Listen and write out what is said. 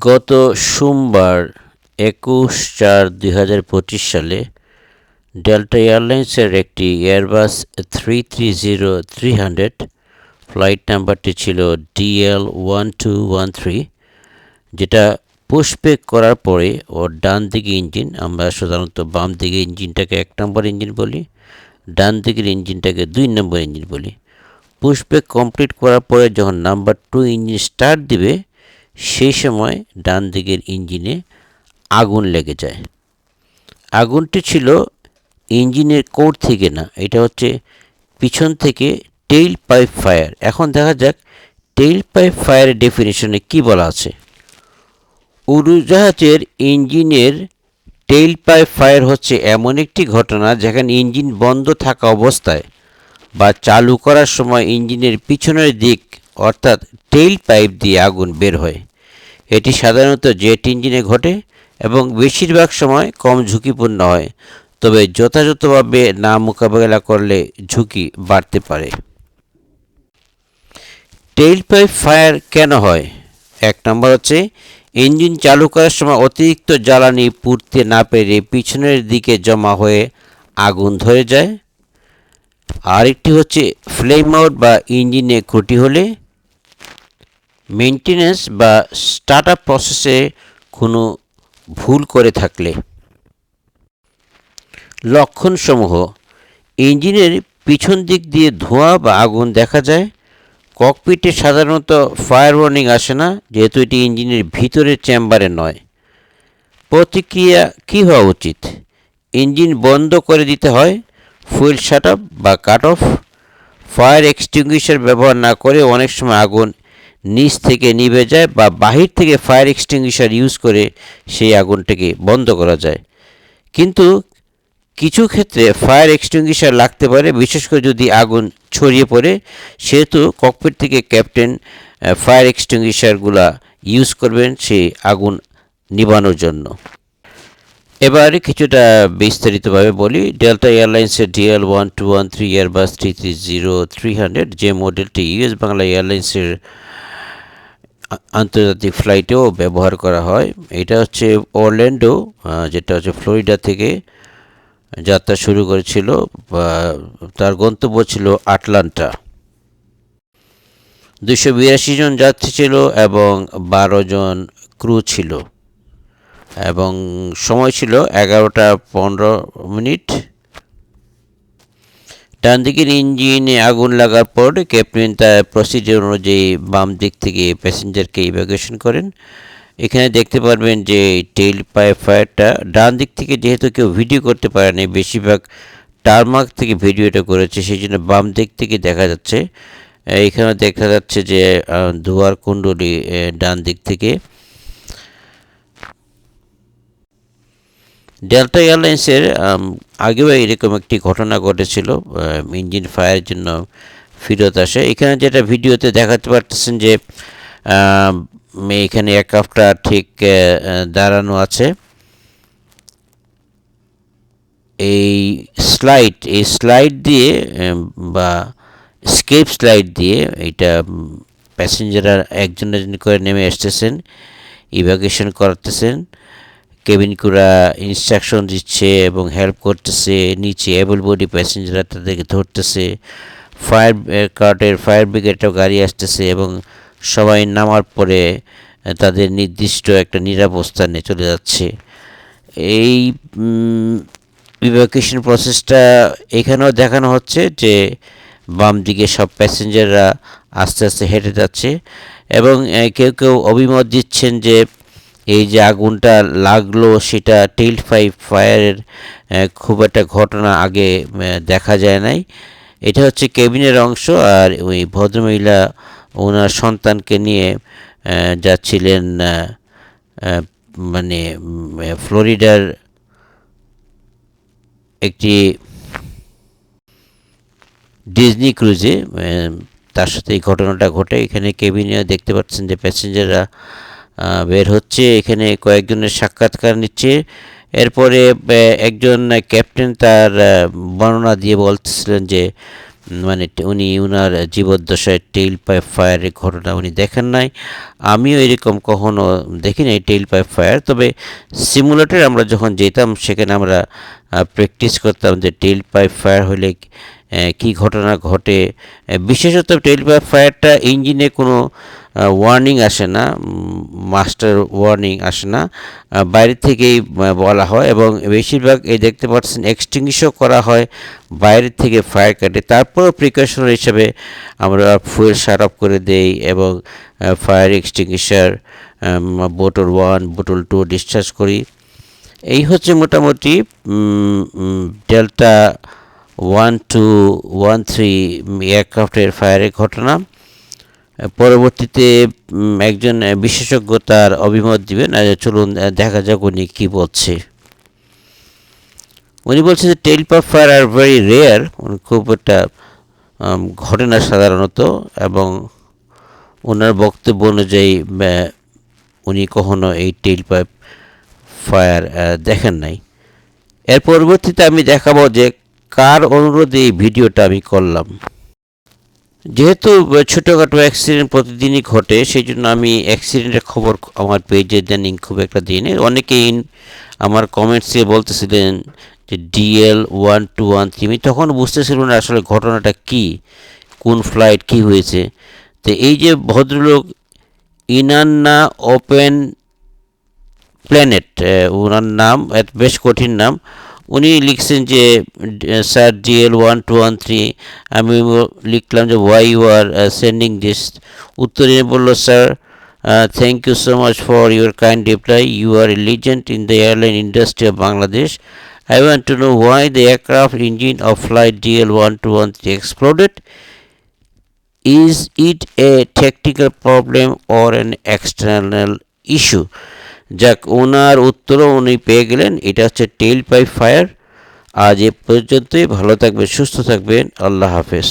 গত সোমবার একুশ চার দুই সালে ডেল্টা এয়ারলাইন্সের একটি Airbus three three zero three hundred flight নাম্বারটি ছিল DL one two one three, যেটা পুশব্যাক করার পরে ওর ডান দিকে ইঞ্জিন, আমরা সাধারণত বাম দিকে ইঞ্জিনটাকে এক নম্বর ইঞ্জিন বলি ডান দিকের ইঞ্জিনটাকে দুই নম্বর ইঞ্জিন বলি। পুশব্যাক কমপ্লিট করার পরে যখন নাম্বার টু ইঞ্জিন স্টার্ট দিবে সেই সময় ডান দিকের ইঞ্জিনে আগুন লেগে যায়। আগুনটি ছিল ইঞ্জিনের কোর থেকে না, এটা হচ্ছে পিছন থেকে টেইল পাইপ ফায়ার। এখন দেখা যাক টেইল পাইপ ফায়ারের ডেফিনেশনে কি বলা আছে। উড়োজাহাজের ইঞ্জিনের টেইল পাইপ ফায়ার হচ্ছে এমন একটি ঘটনা যেখানে ইঞ্জিন বন্ধ থাকা অবস্থায় বা চালু করার সময় ইঞ্জিনের পিছনের দিক, অর্থাৎ টেইল পাইপ দিয়ে আগুন বের হয়। এটি সাধারণত জেট ইঞ্জিনে ঘটে এবং বেশিরভাগ সময় কম ঝুঁকিপূর্ণ হয়, তবে যথাযথভাবে না মোকাবেলা করলে ঝুঁকি বাড়তে পারে। টেইল পাইপ ফায়ার কেন হয়? এক নম্বর হচ্ছে, ইঞ্জিন চালু করার সময় অতিরিক্ত জ্বালানি পুড়তে না পেরে পিছনের দিকে জমা হয়ে আগুন ধরে যায়। আরেকটি হচ্ছে, ফ্লেম আউট বা ইঞ্জিনে ক্ষতি হলে মেনটেন্যান্স বা স্টার্ট আপ প্রসেসে কোনো ভুল করে থাকলে। লক্ষণসমূহ, ইঞ্জিনের পিছন দিক দিয়ে ধোঁয়া বা আগুন দেখা যায়। ককপিটে সাধারণত ফায়ার ওয়ার্নিং আসে না, যেহেতু এটি ইঞ্জিনের ভিতরের চেম্বারে নয়। প্রতিক্রিয়া কী হওয়া উচিত? ইঞ্জিন বন্ধ করে দিতে হয় ফুয়েল শাট অফ বা কাট অফ ফায়ার এক্সটিংগুইশার ব্যবহার না করে অনেক সময় আগুন নিচ থেকে নিভে যায় বা বাহির থেকে ফায়ার এক্সটিংগুইশার ইউজ করে সেই আগুনটাকে বন্ধ করা যায়। কিন্তু কিছু ক্ষেত্রে ফায়ার এক্সটিংগুইশার লাগতে পারে, বিশেষ করে যদি আগুন ছড়িয়ে পড়ে, সেহেতু ককপিট থেকে ক্যাপ্টেন ফায়ার এক্সটিংগুইশারগুলা ইউজ করবেন সেই আগুন নিবানোর জন্য। এবারে কিছুটা বিস্তারিতভাবে বলি ডেল্টা এয়ারলাইন্সের DL one two one three Airbus three three zero three hundred যে মডেলটি ইউএস বাংলা এয়ারলাইন্সের আন্তর্জাতিক ফ্লাইটেও ব্যবহার করা হয়। এটা হচ্ছে অরল্যান্ডো যেটা হচ্ছে ফ্লোরিডা থেকে যাত্রা শুরু করেছিল তার গন্তব্য ছিল আটলান্টা। দুশো বিরাশি জন যাত্রী ছিল এবং বারো জন ক্রু ছিল। এবং সময় ছিল এগারোটা পনেরো মিনিট। ডান দিকের ইঞ্জিনে আগুন লাগার পর ক্যাপ্টেন তার প্রসিডিওর অনুযায়ী বাম দিক থেকে প্যাসেঞ্জারকে ইভ্যাকুয়েশন করেন। এখানে দেখতে পারবেন যে টেইল পাইপ ফায়ারটা ডান দিক থেকে যেহেতু কেউ ভিডিও করতে পারেনি বেশিরভাগ টারমার্ক থেকে ভিডিওটা করেছে সেই জন্য বাম দিক থেকে দেখা যাচ্ছে। এখানে দেখা যাচ্ছে যে ধোয়ার কুণ্ডলি ডান দিক থেকে। ডেল্টা এয়ারলাইন্সের আগেও এরকম একটি ঘটনা ঘটেছিল ইঞ্জিন ফায়ারের জন্য ফেরত আসে। এখানে যেটা ভিডিওতে দেখাতে পারতেছেন যে এখানে এয়ারক্রাফটটা ঠিক দাঁড়ানো আছে। এই স্লাইড এই স্লাইড দিয়ে বা স্কেপ স্লাইড দিয়ে এটা প্যাসেঞ্জাররা একজন একজন করে নেমে আসতেছেন ইভ্যাকুয়েশন করাতেছেন। কেবিন কুরা ইনস্ট্রাকশন দিচ্ছে এবং হেল্প করতেছে, নিচে অ্যাবল বডি প্যাসেঞ্জাররা তাদেরকে ধরতেছে। ফায়ার কার্টের ফায়ার ব্রিগেডটাও গাড়ি আসতেছে এবং সবাই নামার পরে তাদের নির্দিষ্ট একটা নিরাপস্থানে চলে যাচ্ছে। এই ইভ্যাকুয়েশন প্রসেসটা এখানেও দেখানো হচ্ছে যে, বাম দিকে সব প্যাসেঞ্জাররা আস্তে আস্তে হেঁটে যাচ্ছে এবং কেউ কেউ অভিমত দিচ্ছেন যে এই যে আগুনটা লাগল, সেটা টেইল পাইপ ফায়ারের খুব একটা ঘটনা আগে দেখা যায় নাই। এটা হচ্ছে কেবিনের অংশ, আর ওই ভদ্রমহিলা ওনার সন্তানকে নিয়ে যাচ্ছিলেন মানে ফ্লোরিডার একটি ডিজনি ক্রুজে তার সাথে এই ঘটনাটা ঘটে। এখানে কেবিনে দেখতে পাচ্ছেন যে প্যাসেঞ্জাররা বের হচ্ছে, এখানে কয়েকজনের সাক্ষাৎকার নিচ্ছে। এরপরে একজন ক্যাপ্টেন তার বর্ণনা দিয়ে বলতেছিলেন যে মানে উনি ওনার জীবদ্দশায় টেইল পাইপ ফায়ারের ঘটনা উনি দেখেন নাই। আমিও এরকম কখনো দেখি নাই টেইল পাইপ ফায়ার, তবে সিমুলেটর আমরা যখন যেতাম, সেখানে আমরা প্র্যাকটিস করতাম যে টেইল পাইপ ফায়ার হলে কি ঘটনা ঘটে? বিশেষত টেইল পাইপ ফায়ারটা ইঞ্জিনে কোনো ওয়ার্নিং আসে না মাস্টার ওয়ার্নিং আসে না। বাইরে থেকেই বলা হয় এবং বেশিরভাগ এই দেখতে পাচ্ছেন এক্সটিংশও করা হয় বাইরে থেকে ফায়ার কাটে তারপরেও প্রিকশন হিসেবে আমরা ফুয়েল শাট অফ করে দেই এবং fire extinguisher bottle one bottle two discharge করি। এই হচ্ছে মোটামুটি Delta one two one three এয়ারক্রাফটের ফায়ারের ঘটনা। পরবর্তীতে একজন বিশেষজ্ঞ তার অভিমত দিবেন চলুন দেখা যাক উনি কী বলছে। উনি বলছে যে tail pipe fire are very rare খুব একটা উম, ঘটে না সাধারণত এবং ওনার বক্তব্য অনুযায়ী উনি কখনো এই টেল পাইপ ফায়ার দেখেন নাই। এর পরবর্তীতে আমি দেখাবো যে কার অনুরোধে এই ভিডিওটা আমি করলাম? যেহেতু ছোটোখাটো অ্যাক্সিডেন্ট প্রতিদিনই ঘটে সেই জন্য আমি অ্যাক্সিডেন্টের খবর আমার পেজে দেনিং খুব একটা দিই না অনেকেই আমার কমেন্টসে বলতেছিলেন যে, DL one two one three আমি তখন বুঝতেছিলাম না আসলে ঘটনাটা কি, কোন ফ্লাইট কি হয়েছে। তো এই যে ভদ্রলোক ইনান্না ওপেন প্ল্যানেট ওনার নাম বেশ কঠিন নাম উনি লিখছেন যে sir DL one, two one, three, আমি লিখলাম যে why you are sending this উত্তরে বলল sir thank you so much for your kind reply you are a legend in the airline industry of Bangladesh I want to know why the aircraft engine of flight DL1213 exploded. Is it a technical problem or an external issue? যাক, ওনার উত্তরও উনি পেয়ে গেলেন। এটা হচ্ছে টেল pipe fire. আজ এ পর্যন্তই। ভালো থাকবেন, সুস্থ থাকবেন। আল্লাহ হাফেজ।